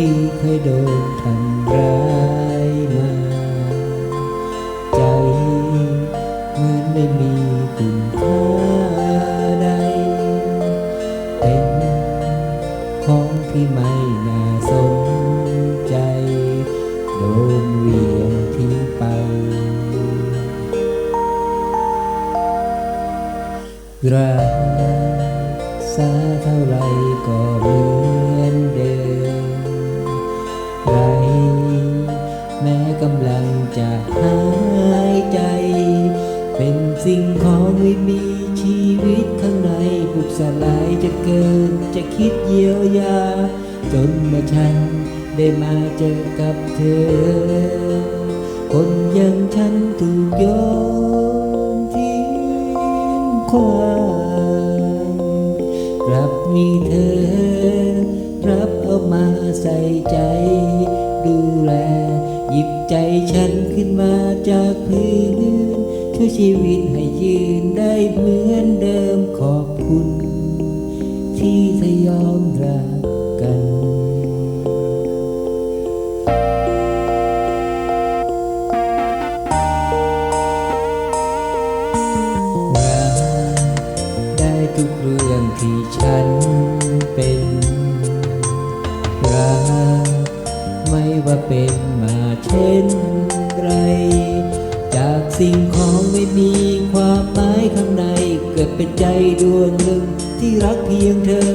ที่เคยโดนทำร้ายมา ใจเหมือนไม่มีคุณค่าใด เป็นของที่ไม่น่าสนใจ โดนเหวียงทิ้งไป รักษาเท่าไรก็เหายใจ เป็นสิ่งของไม่มีชีวิตข้างในบุบสลายจะเกินจะคิดเยียวยา จนเมื่อฉันได้มาเจอกับเธอ คนอยังฉันถูกโยนทิ้งความกลับมีเธอ รับเอามาใส่ใจ ดูแลหยิบใจฉัน ขึ้นมาจากพื้นช่วยชีวิตให้ยืนได้เหมือนเดิมขอบคุณ ที่เธอยอมรักกันรักได้ทุกเรื่องที่ฉันเป็นรักไม่ว่าเป็นมาเช่น สิ่งของไม่มีความหมายข้างใน เกิดเป็นใจดวงหนึ่งที่รักเพียงเธอ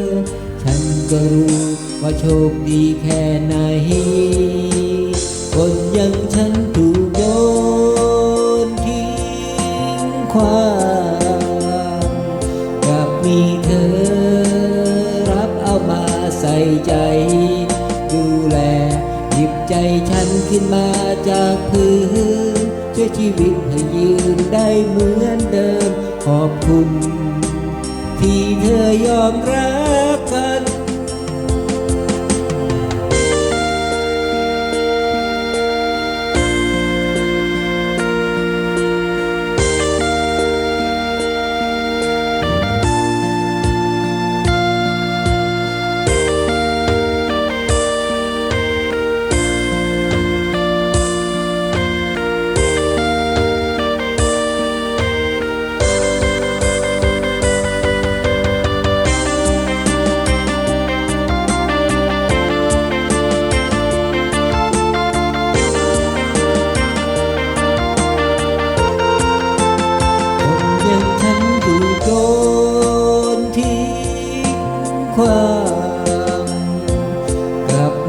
ฉันก็รู้ว่าโชคดีแค่ไหน คนอยังฉันถูกโยนทิ้งความกับมีเธอ รับเอามาใส่ใจ ดูแลหยิบใจฉันขึ้นมาจากพื้นื่อชีวิตให้ยืนได้เหมือนเดิม ขอบคุณ ที่เธอยอมรักกัน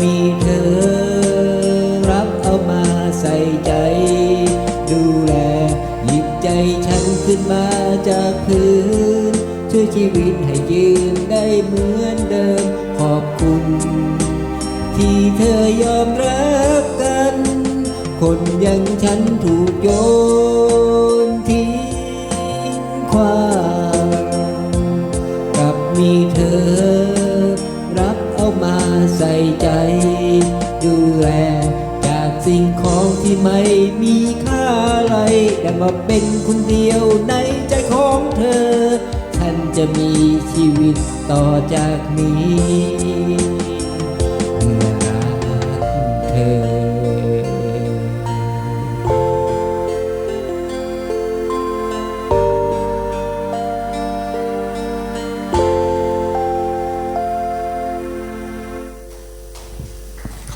มีเธอ รับเอามาใส่ใจ ดูแลหยิบใจฉันขึ้นมาจากพื้นช่วยชีวิตให้ยืนได้เหมือนเดิมขอบคุณ ที่เธอยอมรักกัน คนอย่างฉันถูกโยนทิ้งความ แลจากสิ่งของที่ไม่มีค่าอะไรแต่มาเป็นคนเดียวในใจของเธอ ท่านจะมีชีวิตต่อจากนี้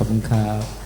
คุณครับ